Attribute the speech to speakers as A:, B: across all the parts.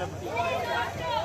A: Olha,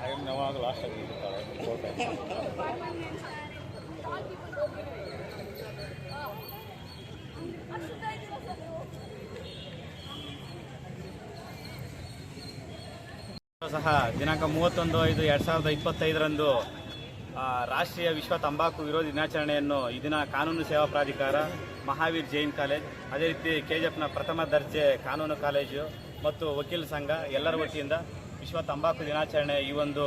A: ಆಯಮ್ ಸಹ ದಿನಾಂಕ ಮೂವತ್ತೊಂದು ಐದು ಎರಡು ಸಾವಿರದ ಇಪ್ಪತ್ತೈದರಂದು ರಾಷ್ಟ್ರೀಯ ವಿಶ್ವ ತಂಬಾಕು ವಿರೋಧ ದಿನಾಚರಣೆಯನ್ನು ಈ ದಿನ ಕಾನೂನು ಸೇವಾ ಪ್ರಾಧಿಕಾರ, ಮಹಾವೀರ್ ಜೈನ್ ಕಾಲೇಜ್, ಅದೇ ರೀತಿ ಕೆಜಿಎಫ್ನ ಪ್ರಥಮ ದರ್ಜೆ ಕಾನೂನು ಕಾಲೇಜು ಮತ್ತು ವಕೀಲ ಸಂಘ ಎಲ್ಲರ ವತಿಯಿಂದ ವಿಶ್ವ ತಂಬಾಕು ದಿನಾಚರಣೆ ಈ ಒಂದು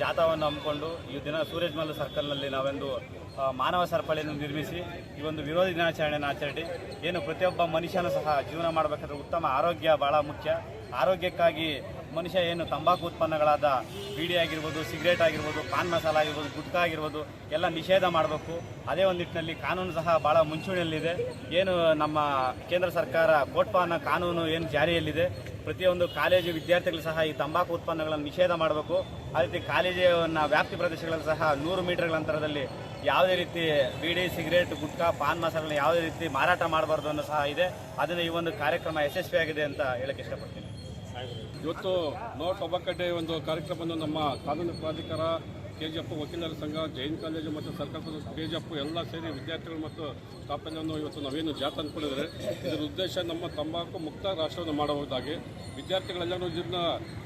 A: ಜಾಥಾವನ್ನು ಹಮ್ಮಿಕೊಂಡು ಈ ದಿನ ಸೂರಜ್ಮಲ್ ಸರ್ಕಲ್ನಲ್ಲಿ ನಾವೊಂದು ಮಾನವ ಸರಪಳಿಯನ್ನು ನಿರ್ಮಿಸಿ ಈ ಒಂದು ವಿರೋಧ ದಿನಾಚರಣೆಯನ್ನು ಆಚರಣೆ ಏನು ಪ್ರತಿಯೊಬ್ಬ ಮನುಷ್ಯನೂ ಸಹ ಜೀವನ ಮಾಡಬೇಕಾದ್ರೆ ಉತ್ತಮ ಆರೋಗ್ಯ ಭಾಳ ಮುಖ್ಯ. ಆರೋಗ್ಯಕ್ಕಾಗಿ ಮನುಷ್ಯ ಏನು ತಂಬಾಕು ಉತ್ಪನ್ನಗಳಾದ ಬೀಡಿ ಆಗಿರ್ಬೋದು ಸಿಗರೇಟ್ ಆಗಿರ್ಬೋದು, ಪಾನ್ ಮಸಾಲ ಆಗಿರ್ಬೋದು, ಗುಟ್ಕಾ ಆಗಿರ್ಬೋದು, ಎಲ್ಲ ನಿಷೇಧ ಮಾಡಬೇಕು. ಅದೇ ಒಂದು ನಿಟ್ಟಿನಲ್ಲಿ ಕಾನೂನು ಸಹ ಭಾಳ ಮುಂಚೂಣಿಯಲ್ಲಿದೆ. ಏನು ನಮ್ಮ ಕೇಂದ್ರ ಸರ್ಕಾರ ಕೋಟ್ಪಾನ ಕಾನೂನು ಏನು ಜಾರಿಯಲ್ಲಿದೆ, ಪ್ರತಿಯೊಂದು ಕಾಲೇಜು ವಿದ್ಯಾರ್ಥಿಗಳು ಸಹ ಈ ತಂಬಾಕು ಉತ್ಪನ್ನಗಳನ್ನು ನಿಷೇಧ ಮಾಡಬೇಕು. ಅದೇ ರೀತಿ ಕಾಲೇಜಿನ ವ್ಯಾಪ್ತಿ ಪ್ರದೇಶಗಳಲ್ಲಿ ಸಹ ನೂರು ಮೀಟರ್ಗಳ ಅಂತರದಲ್ಲಿ ಯಾವುದೇ ರೀತಿ ಬೀಡಿ ಸಿಗರೇಟ್ ಗುಟ್ಕಾ, ಪಾನ್ ಮಸಾಲೆಗಳನ್ನ ಯಾವುದೇ ರೀತಿ ಮಾರಾಟ ಮಾಡಬಾರ್ದು ಅನ್ನೋ ಸಹ ಇದೆ. ಅದನ್ನು ಈ ಒಂದು ಕಾರ್ಯಕ್ರಮ ಯಶಸ್ವಿಯಾಗಿದೆ ಅಂತ ಹೇಳಕ್ಕೆ ಇಷ್ಟಪಡ್ತೀನಿ.
B: ಇವತ್ತು ನೋ ಟೊಬಾಕೊ ಡೇ ಒಂದು ಕಾರ್ಯಕ್ರಮವನ್ನು ನಮ್ಮ ಕಾನೂನು ಪ್ರಾಧಿಕಾರ ಕೆ ಜಿ ವಕೀಲರ ಸಂಘ, ಜೈನ್ ಕಾಲೇಜು ಮತ್ತು ಸರ್ಕಾರದ ಕೆ ಜಿ ಎಲ್ಲ ಸೇರಿ ವಿದ್ಯಾರ್ಥಿಗಳು ಮತ್ತು ಸ್ಥಾಪನೆಯನ್ನು ಇವತ್ತು ನಾವೇನು ಜಾಥಾ ಅಂದ್ಕೊಂಡಿದ್ದಾರೆ ಇದರ ಉದ್ದೇಶ ನಮ್ಮ ತಂಬಾಕು ಮುಕ್ತ ರಾಷ್ಟ್ರವನ್ನು ಮಾಡುವುದಾಗಿ. ವಿದ್ಯಾರ್ಥಿಗಳೆಲ್ಲರೂ ಇದನ್ನ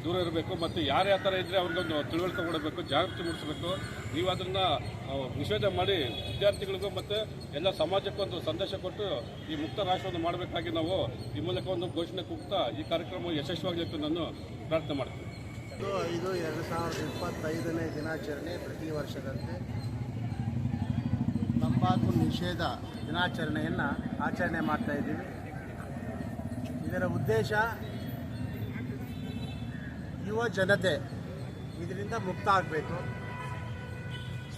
B: ದೂರ ಇರಬೇಕು ಮತ್ತು ಯಾರು ಯಾವ ಥರ ಇದ್ದರೆ ಅವ್ರಿಗೊಂದು ತಿಳುವಳಿಕೆ ಕೊಡಬೇಕು, ಜಾಗೃತಿ ಮೂಡಿಸಬೇಕು. ನೀವು ಅದನ್ನು ನಿಷೇಧ ಮಾಡಿ ವಿದ್ಯಾರ್ಥಿಗಳಿಗೂ ಮತ್ತು ಎಲ್ಲ ಸಮಾಜಕ್ಕೂ ಒಂದು ಸಂದೇಶ ಕೊಟ್ಟು ಈ ಮುಕ್ತ ರಾಷ್ಟ್ರವನ್ನು ಮಾಡಬೇಕಾಗಿ ನಾವು ಈ ಮೂಲಕ ಒಂದು ಘೋಷಣೆ ಕೂಗ್ತಾ ಈ ಕಾರ್ಯಕ್ರಮ ಯಶಸ್ವಿಯಾಗಲಿ ಅಂತ ನಾನು ಪ್ರಾರ್ಥನೆ ಮಾಡ್ತೀನಿ.
C: ಇದು ಐದು ಎರಡು ಸಾವಿರದ ಇಪ್ಪತ್ತೈದನೇ ದಿನಾಚರಣೆ ಪ್ರತಿ ವರ್ಷದಂತೆ. ತಂಬಾಕು ನಿಷೇಧ ದಿನಾಚರಣೆಯನ್ನು ಆಚರಣೆ ಮಾಡ್ತಾ ಇದ್ದೀವಿ. ಇದರ ಉದ್ದೇಶ ಯುವ ಜನತೆ ಇದರಿಂದ ಮುಕ್ತ ಆಗಬೇಕು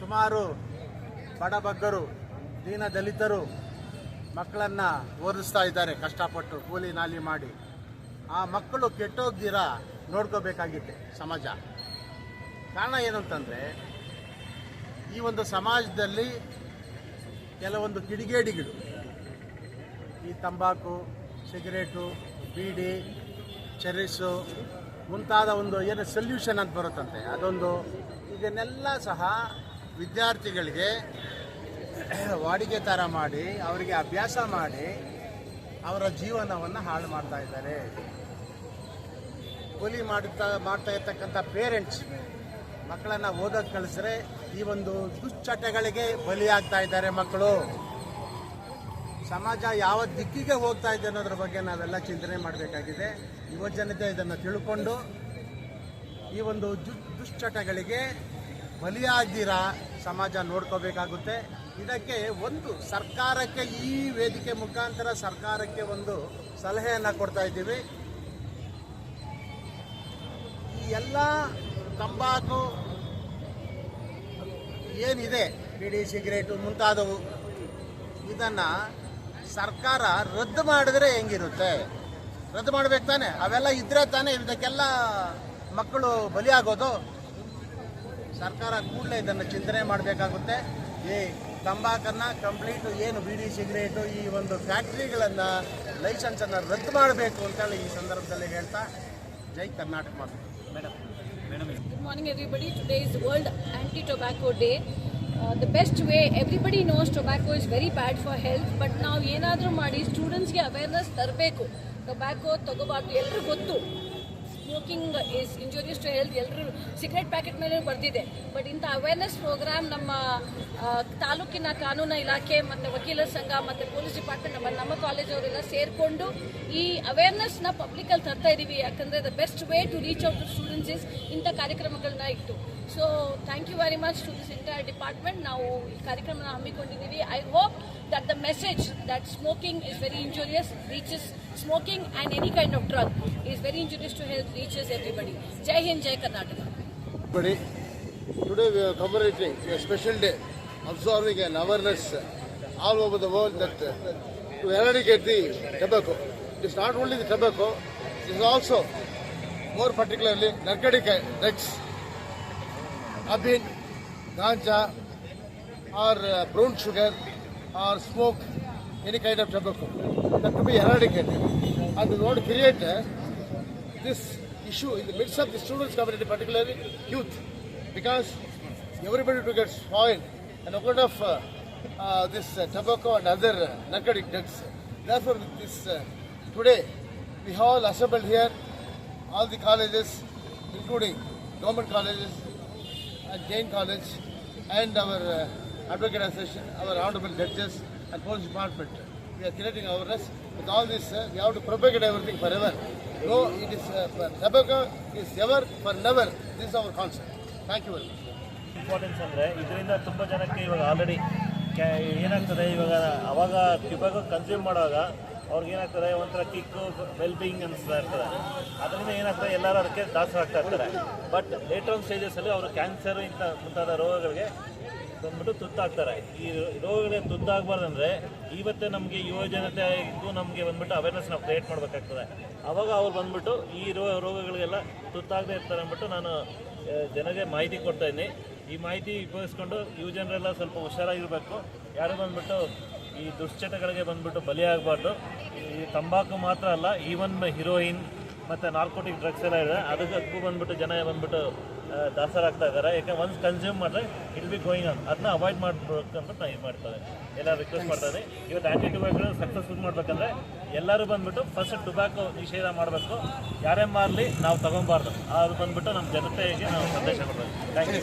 C: ಸುಮಾರು ಬಡಬಗ್ಗರು ದೀನ ದಲಿತರು ಮಕ್ಕಳನ್ನು ಓದಿಸ್ತಾ ಇದ್ದಾರೆ. ಕಷ್ಟಪಟ್ಟು ಕೂಲಿ ನಾಲಿ ಮಾಡಿ. ಆ ಮಕ್ಕಳು ಕೆಟ್ಟೋಗ್ದಿರ ನೋಡ್ಕೋಬೇಕಾಗಿದೆ ಸಮಾಜ. ಕಾರಣ ಏನು ಅಂತಂದರೆ ಈ ಒಂದು ಸಮಾಜದಲ್ಲಿ ಕೆಲವೊಂದು ಕಿಡಿಗೇಡಿಗಳು, ಈ ತಂಬಾಕು, ಸಿಗರೇಟು, ಬೀಡಿ, ಚೆರಿಸು ಮುಂತಾದ ಒಂದು ಏನು ಸೊಲ್ಯೂಷನ್ ಅಂತ ಬರುತ್ತಂತೆ. ಅದೊಂದು ಇದನ್ನೆಲ್ಲ ಸಹ ವಿದ್ಯಾರ್ಥಿಗಳಿಗೆ ವಾಡಿಕೆ ಥರ ಮಾಡಿ, ಅವರಿಗೆ ಅಭ್ಯಾಸ ಮಾಡಿ ಅವರ ಜೀವನವನ್ನು ಹಾಳು ಮಾಡ್ತಾ ಇದ್ದಾರೆ. ಕೂಲಿ ಮಾಡುತ್ತಾ, ಮಾಡ್ತಾ ಇರ್ತಕ್ಕಂಥ ಪೇರೆಂಟ್ಸ್ ಮಕ್ಕಳನ್ನು ಓದೋಕೆ ಕಳಿಸಿದ್ರೆ ಈ ಒಂದು ದುಶ್ಚಟಗಳಿಗೆ ಬಲಿಯಾಗ್ತಾ ಇದ್ದಾರೆ ಮಕ್ಕಳು. ಸಮಾಜ ಯಾವ ದಿಕ್ಕಿಗೆ ಹೋಗ್ತಾ ಇದೆ ಅನ್ನೋದ್ರ ಬಗ್ಗೆ ನಾವೆಲ್ಲ ಚಿಂತನೆ ಮಾಡಬೇಕಾಗಿದೆ. ಯುವ ಜನತೆ ಇದನ್ನು ತಿಳ್ಕೊಂಡು ಈ ಒಂದು ದುಶ್ಚಟಗಳಿಗೆ ಬಲಿಯಾಗಿರ ಸಮಾಜ ನೋಡ್ಕೋಬೇಕಾಗುತ್ತೆ. ಇದಕ್ಕೆ ಒಂದು ಸರ್ಕಾರಕ್ಕೆ ಈ ವೇದಿಕೆ ಮುಖಾಂತರ ಸರ್ಕಾರಕ್ಕೆ ಒಂದು ಸಲಹೆಯನ್ನು ಕೊಡ್ತಾ ಇದ್ದೀವಿ. ಎಲ್ಲ ತಂಬಾಕು ಏನಿದೆ? ಬಿಡಿ ಸಿಗರೇಟು ಮುಂತಾದವು. ಇದನ್ನು ಸರ್ಕಾರ ರದ್ದು ಮಾಡಿದ್ರೆ ಹೆಂಗಿರುತ್ತೆ? ರದ್ದು ಮಾಡ್ಬೇಕು ತಾನೆ? ಅವೆಲ್ಲ ಇದ್ರೆ ತಾನೇ ಇದಕ್ಕೆಲ್ಲ ಮಕ್ಕಳು ಬಲಿಯಾಗೋದು? ಸರ್ಕಾರ ಕೂಡಲೇ ಇದನ್ನು ಚಿಂತನೆ ಮಾಡಬೇಕಾಗುತ್ತೆ. ಈ ತಂಬಾಕನ್ನು ಕಂಪ್ಲೀಟ್ ಏನು ಬಿಡಿ ಸಿಗರೇಟು ಈ ಒಂದು ಫ್ಯಾಕ್ಟ್ರಿಗಳನ್ನು ಲೈಸೆನ್ಸನ್ನು ರದ್ದು ಮಾಡಬೇಕು ಅಂತೇಳಿ ಈ ಸಂದರ್ಭದಲ್ಲಿ ಹೇಳ್ತಾ, ಜೈ ಕರ್ನಾಟಕ ಮಾತು.
D: Good morning, everybody. Today is World Anti-Tobacco Day. Uh, the best way, everybody knows tobacco is very bad for health, but now ಏನಾದರೂ ಮಾಡಿ ಸ್ಟೂಡೆಂಟ್ಸ್ಗೆ ಅವೇರ್ನೆಸ್ ತರಬೇಕು ಟೊಬ್ಯಾಕೊ ತಗೋಬಾರ್ದು ಎಲ್ಲರೂ ಗೊತ್ತು smoking is injurious to health ಎಲ್ಲರೂ ಸಿಗರೆಟ್ ಪ್ಯಾಕೆಟ್ ಮೇಲೆ ಬರ್ದಿದೆ. ಬಟ್ ಇಂಥ ಅವೇರ್ನೆಸ್ ಪ್ರೋಗ್ರಾಮ್ ನಮ್ಮ ತಾಲೂಕಿನ ಕಾನೂನು ಇಲಾಖೆ ಮತ್ತು ವಕೀಲರ ಸಂಘ ಮತ್ತು ಪೊಲೀಸ್ ಡಿಪಾರ್ಟ್ಮೆಂಟ್ ನಮ್ಮ ನಮ್ಮ ಕಾಲೇಜವರೆಲ್ಲ ಸೇರಿಕೊಂಡು ಈ ಅವೇರ್ನೆಸ್ನ ಪಬ್ಲಿಕಲ್ಲಿ ತರ್ತಾ ಇದ್ದೀವಿ ಯಾಕಂದರೆ the best way to reach out to students is ಇಂಥ ಕಾರ್ಯಕ್ರಮಗಳನ್ನ ಇಟ್ಟು. So thank you very much to this inter department ನಾವು ಈ ಕಾರ್ಯಕ್ರಮನ I hope that the message that smoking is very injurious reaches smoking and any kind of drug is very injurious to health reaches everybody. Jai Hind, Jai Karnataka.
E: Everybody, today we are commemorating a special day, observing an awareness all over the world that we to eradicate the tobacco. It's not only the tobacco, it is also more particularly narcotic drugs, abin, ganja, or uh, brown sugar, or smoke, any kind of tobacco that to be eradicated. And we want to create this issue in the midst of the students community, particularly youth, because everybody to get spoiled and account of uh, uh, this tobacco and other uh, narcotic. Therefore, this today, we have all assembled here, all the colleges, including government colleges and Jain College, and our uh, advocate association, our honorable judges and police department. We are creating awareness. With all this, uh, we have to propagate everything forever. No, it is uh, for tobacco is ever for never. This is our concept. Thank you very much.
F: Importance ಅಂದರೆ ಇದರಿಂದ ತುಂಬ ಜನಕ್ಕೆ ಇವಾಗ already ಏನಾಗ್ತದೆ ಇವಾಗ ಅವಾಗ ಇವಾಗ consume ಮಾಡುವಾಗ ಅವ್ರಿಗೆ ಏನಾಗ್ತದೆ ಒಂಥರ ಕಿಕ್ಕು ವೆಲ್ ಬೀಯಿಂಗ್ ಅನಿಸ್ತಾ ಇರ್ತದೆ. ಅದರಿಂದ ಏನಾಗ್ತದೆ, ಎಲ್ಲರೂ ಅದಕ್ಕೆ ದಾಸರಾಗ್ತಾ ಇರ್ತಾರೆ. ಬಟ್ ಲೇಟರ್ ಸ್ಟೇಜಸಲ್ಲಿ ಅವರು ಕ್ಯಾನ್ಸರ್ ಇಂಥ ಮುಂತಾದ ರೋಗಗಳಿಗೆ ಬಂದ್ಬಿಟ್ಟು ತುತ್ತಾಗ್ತಾರೆ. ಈ ರೋಗಗಳಿಗೆ ತುತ್ತಾಗಬಾರ್ದಂದ್ರೆ ಇವತ್ತೇ ನಮಗೆ ಯುವ ಜನತೆ ಇದ್ದು ನಮಗೆ ಬಂದ್ಬಿಟ್ಟು ಅವೇರ್ನೆಸ್ ನಾವು ಕ್ರಿಯೇಟ್ ಮಾಡಬೇಕಾಗ್ತದೆ. ಅವಾಗ ಅವ್ರು ಬಂದ್ಬಿಟ್ಟು ಈ ರೋ, ರೋಗಗಳಿಗೆಲ್ಲ ತುತ್ತಾಗದೇ ಇರ್ತಾರೆ ಅಂದ್ಬಿಟ್ಟು ನಾನು ಜನಗೆ ಮಾಹಿತಿ ಕೊಡ್ತಾ ಇದ್ದೀನಿ. ಈ ಮಾಹಿತಿ ಉಪಯೋಗಿಸ್ಕೊಂಡು ಯುವ ಜನರೆಲ್ಲ ಸ್ವಲ್ಪ ಹುಷಾರಾಗಿರಬೇಕು. ಯಾರು ಬಂದ್ಬಿಟ್ಟು ಈ ದುಶ್ಚಟಗಳಿಗೆ ಬಂದ್ಬಿಟ್ಟು ಬಲಿಯಾಗಬಾರ್ದು. ಈ ತಂಬಾಕು ಮಾತ್ರ ಅಲ್ಲ ಈವನ್ ಹೀರೋಯಿನ್ ಮತ್ತು ನಾರ್ಕೋಟಿಕ್ ಡ್ರಗ್ಸ್ ಎಲ್ಲ ಇದೆ. ಅದಕ್ಕೂ ಬಂದ್ಬಿಟ್ಟು ಜನ ಬಂದ್ಬಿಟ್ಟು ದಾಸರಾಗ್ತಾ ಇದ್ದಾರೆ. ಯಾಕೆ ಒನ್ಸ್ ಕನ್ಸ್ಯೂಮ್ ಮಾಡಿದ್ರೆ ಇಟ್ ಬಿ ಗೋಯಿಂಗ್ ಆನ್ ಅದನ್ನ ಅವಾಯ್ಡ್ ಮಾಡ್ಬೇಕು ಅಂತ ನಾನು ಇದು ಮಾಡ್ತಾರೆ ಎಲ್ಲ ರಿಕ್ವೆಸ್ಟ್ ಮಾಡ್ತಾರೆ ಇವತ್ತು ಆ್ಯಂಟಿ ಟೊಬ್ಯಾಕೋ ಸಕ್ಸಸ್ಫುಲ್ ಮಾಡಬೇಕಂದ್ರೆ ಎಲ್ಲರೂ ಬಂದ್ಬಿಟ್ಟು ಫಸ್ಟ್ ಟೊಬ್ಯಾಕೋ ನಿಷೇಧ ಮಾಡಬೇಕು. ಯಾರೇ ಮಾರಲಿ ನಾವು ತಗೊಬಾರ್ದು. ಅದು ಬಂದ್ಬಿಟ್ಟು ನಮ್ಮ ಜನತೆಗೆ ನಾವು ಸಂದೇಶ ಕೊಡಬೇಕು. Thank you